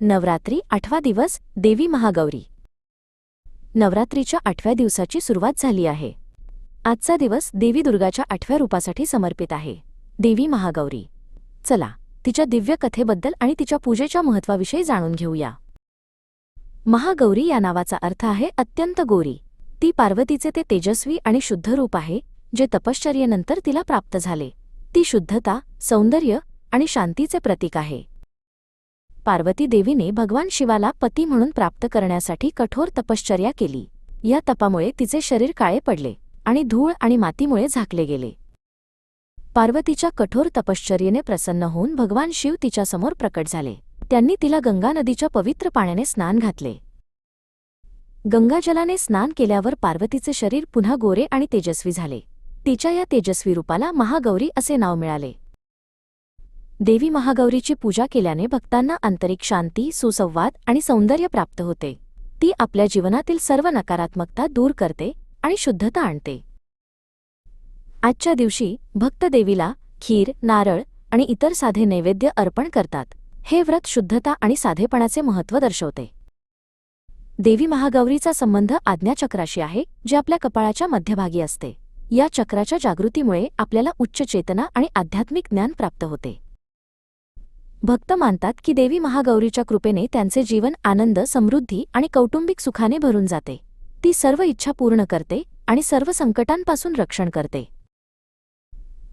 नवरात्री आठवा दिवस देवी महागौरी. नवरात्रीच्या आठव्या दिवसाची सुरुवात झाली आहे. आजचा दिवस देवी दुर्गाच्या आठव्या रूपासाठी समर्पित आहे. देवी महागौरी. चला तिच्या दिव्य कथेबद्दल आणि तिच्या पूजेच्या महत्वाविषयी जाणून घेऊया. महागौरी या नावाचा अर्थ आहे अत्यंत गोरी. ती पार्वतीचे ते तेजस्वी आणि शुद्ध रूप आहे जे तपश्चर्येनंतर तिला प्राप्त झाले. ती शुद्धता सौंदर्य आणि शांतीचे प्रतीक आहे. पार्वती देवीने भगवान शिवाला पती म्हणून प्राप्त करण्यासाठी कठोर तपश्चर्या केली. या तपामुळे तिचे शरीर काळे पडले आणि धूळ आणि मातीमुळे झाकले गेले. पार्वतीच्या कठोर तपश्चर्येने प्रसन्न होऊन भगवान शिव तिच्यासमोर प्रकट झाले. त्यांनी तिला गंगा नदीच्या पवित्र पाण्याने स्नान घातले. गंगाजलाने स्नान केल्यावर पार्वतीचे शरीर पुन्हा गोरे आणि तेजस्वी झाले. तिच्या या तेजस्वी रूपाला महागौरी असे नाव मिळाले. देवी महागौरीची पूजा केल्याने भक्तांना आंतरिक शांती सुसंवाद आणि सौंदर्य प्राप्त होते. ती आपल्या जीवनातील सर्व नकारात्मकता दूर करते आणि शुद्धता आणते. आजच्या दिवशी भक्त देवीला खीर नारळ आणि इतर साधे नैवेद्य अर्पण करतात. हे व्रत शुद्धता आणि साधेपणाचे महत्त्व दर्शवते. देवी महागौरीचा संबंध आज्ञाचक्राशी आहे जे आपल्या कपाळाच्या मध्यभागी असते. या चक्राच्या जागृतीमुळे आपल्याला उच्च चेतना आणि आध्यात्मिक ज्ञान प्राप्त होते. भक्त मानतात की देवी महागौरीच्या कृपेने त्यांचे जीवन आनंद समृद्धी आणि कौटुंबिक सुखाने भरून जाते. ती सर्व इच्छा पूर्ण करते आणि सर्व संकटांपासून रक्षण करते.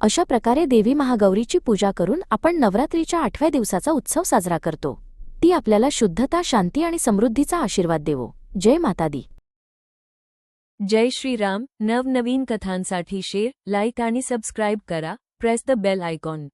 अशा प्रकारे देवी महागौरीची पूजा करून आपण नवरात्रीच्या आठव्या दिवसाचा उत्सव साजरा करतो. ती आपल्याला शुद्धता शांती आणि समृद्धीचा आशीर्वाद देवो. जय माता दी जय श्रीराम. नवनवीन कथांसाठी शेअर लाईक आणि सबस्क्राईब करा. Press the bell icon